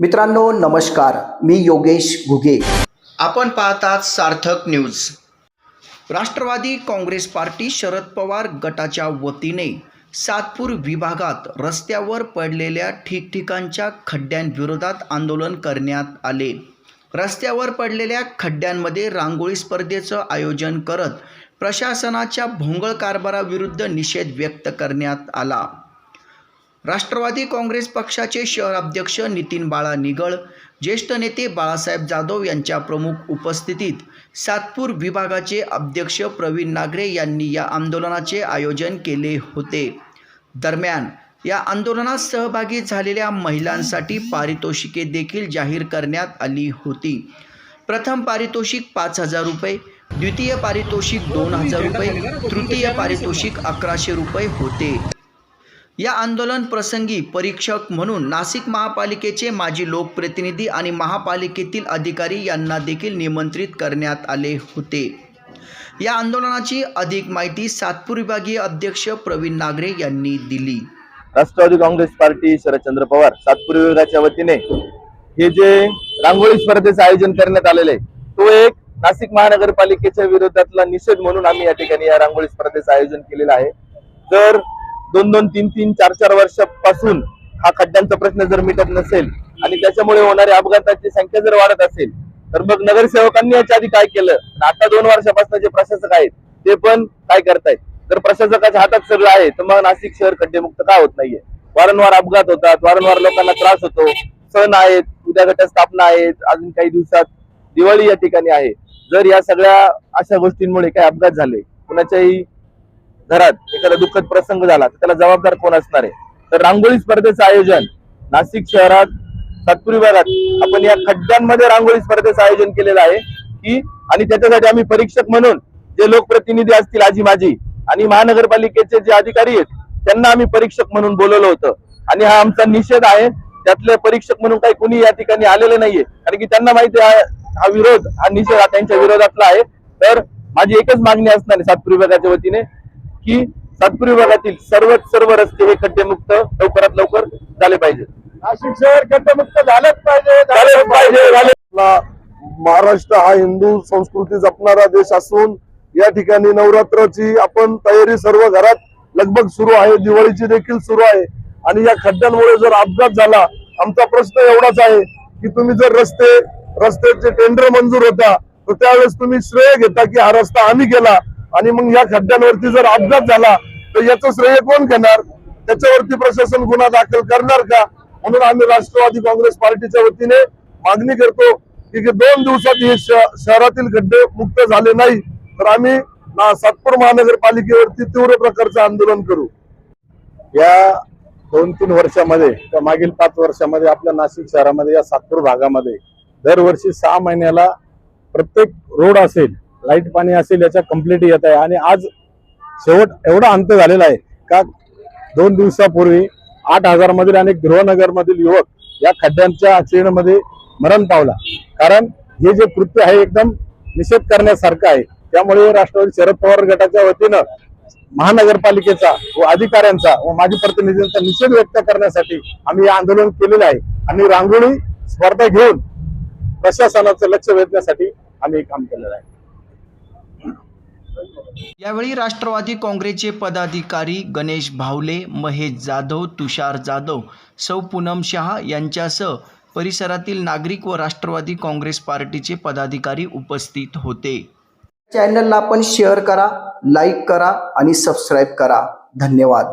मित्रांनो नमस्कार. मी योगेश घुगे. आपण पाहतात Sarthak news. Rashtravadi Congress Party Sharad Pawar गटाच्या वतीने सातपूर विभागात रस्त्यावर पडलेल्या ठिकठिकाणच्या खड्ड्यांविरोधात आंदोलन करण्यात आले. रस्त्यावर पडलेल्या खड्ड्यांमध्ये रांगोळी स्पर्धेचं आयोजन करत प्रशासनाच्या भोंगळ कारभाराविरुद्ध निषेध व्यक्त करण्यात आला. राष्ट्रवादी काँग्रेस पक्षाचे शहर अध्यक्ष नितीन बाळा निगळ ज्येष्ठ नेते बाळासाहेब जाधव यांच्या प्रमुख उपस्थितीत सातपूर विभागाचे अध्यक्ष प्रवीण नागरे यांनी या आंदोलनाचे आयोजन केले होते. दरम्यान या आंदोलनात सहभागी झालेल्या महिलांसाठी पारितोषिके देखील जाहीर करण्यात आली होती. प्रथम पारितोषिक पाच हजार रुपये द्वितीय पारितोषिक दोन हजार रुपये तृतीय पारितोषिक अकराशे रुपये होते. या आंदोलन प्रसंगी परीक्षक म्हणून नाशिक महापालिकेचे माजी लोकप्रतिनिधी आणि महापालिकेतील अधिकारी यांना देखील निमंत्रित करण्यात आले होते. या आंदोलनाची अधिक माहिती सातपूर विभागीय अध्यक्ष प्रवीण नागरे यांनी दिली. राष्ट्रवादी काँग्रेस पार्टी शरदचंद्र पवार सातपूर विभागाच्या वतीने हे जे रांगोळी स्पर्धेचं आयोजन करण्यात आलेलं आहे तो एक नाशिक महानगरपालिकेच्या विरोधातला निषेध म्हणून आम्ही या ठिकाणी या रांगोळी स्पर्धेचं आयोजन केलेलं आहे. जर दोन दोन तीन तीन चार चार वर्षापासून हा खड्ड्यांचा प्रश्न जर मिटत नसेल आणि त्याच्यामुळे होणाऱ्या अपघाताची संख्या जर वाढत असेल तर मग नगरसेवकांनी याच्या आधी काय केलं? आता दोन वर्षापासून जे प्रशासक आहेत ते पण काय करतायत? जर प्रशासकाच्या हातात सगळं आहे तर मग नाशिक शहर खड्डेमुक्त का होत नाहीये? वारंवार अपघात होतात वारंवार लोकांना त्रास होतो सण आहेत उद्या घटस्थापना आहेत अजून काही दिवसात दिवाळी या ठिकाणी आहे. जर या सगळ्या अशा गोष्टींमुळे काही अपघात झाले कुणाच्याही घरात एखादा दुःखद प्रसंग झाला तर त्याला जबाबदार कोण असणार आहे? तर रांगोळी स्पर्धेचं आयोजन नाशिक शहरात सातपुरी विभागात आपण या खड्ड्यांमध्ये रांगोळी स्पर्धेचं आयोजन केलेलं आहे की आणि त्याच्यासाठी आम्ही परीक्षक म्हणून जे लोकप्रतिनिधी असतील आजी माझी आणि महानगरपालिकेचे जे अधिकारी आहेत त्यांना आम्ही परीक्षक म्हणून बोलवलं होतं. आणि हा आमचा निषेध आहे. त्यातले परीक्षक म्हणून काही कुणी या ठिकाणी आलेले नाहीये. कारण की त्यांना माहिती आहे हा विरोध हा निषेध हा त्यांच्या विरोधातला आहे. तर माझी एकच मागणी असणार आहे सातपुरी विभागाच्या वतीने की सातपूर विभागातील सर्वच सर्व रस्ते हे खड्डेमुक्त लवकरात लवकर झाले पाहिजे नाशिक शहर खड्डेमुक्त झालंच पाहिजे. झालेच पाहिजे झाले. आपला महाराष्ट्र हा हिंदू संस्कृती जपणारा देश असून या ठिकाणी नवरात्राची आपण तयारी सर्व घरात लगभग सुरू आहे दिवाळीची देखील सुरू आहे. आणि या खड्ड्यांमुळे जर अपघात झाला आमचा प्रश्न एवढाच आहे की तुम्ही जर रस्ते रस्त्याचे टेंडर मंजूर होता तर त्यावेळेस तुम्ही श्रेय घेता की हा रस्ता आम्ही केला. आणि मग या खड्ड्यांवरती जर अपघात झाला तर याचं श्रेय कोण घेणार? त्याच्यावरती प्रशासन गुन्हा दाखल करणार का? म्हणून आम्ही राष्ट्रवादी काँग्रेस पार्टीच्या वतीने मागणी करतो की दोन दिवसात हे श- शहरातील खड्डे मुक्त झाले नाही तर आम्ही सातपूर महानगरपालिकेवरती तीव्र प्रकारचं आंदोलन करू. या दोन तीन वर्षामध्ये किंवा मागील पाच वर्षामध्ये आपल्या नाशिक शहरामध्ये या सातपूर भागामध्ये दरवर्षी सहा महिन्याला प्रत्येक रोड असेल लाइट पाणी असेल याच्या कंप्लीट येत आहे. आणि आज शेवट एवढा अंत झालेला आहे का दोन दिवसापूर्वी आठ हजार मधील आणि गृहनगरमधील युवक या खड्ड्यांच्या ऍक्सिडेंटमध्ये मरण पावला. कारण हे जे कृत्य आहे एकदम निषेध करण्यासारखं आहे. त्यामुळे राष्ट्रवादी शरद पवार गटाच्या वतीनं महानगरपालिकेचा व अधिकाऱ्यांचा व माजी प्रतिनिधींचा निषेध व्यक्त करण्यासाठी आम्ही हे आंदोलन केलेलं आहे. आणि रांगोळी स्पर्धा घेऊन प्रशासनाचं लक्ष वेधण्यासाठी आम्ही काम केलेलं आहे. यावेळी राष्ट्रवादी काँग्रेसचे पदाधिकारी गणेश भावले महेश जाधव तुषार जाधव सौ पूनम शहा यांच्यासह परिसरातील नागरिक व राष्ट्रवादी काँग्रेस पार्टीचे पदाधिकारी उपस्थित होते. चॅनलला आपण शेअर करा लाईक करा आणि सबस्क्राईब करा. धन्यवाद.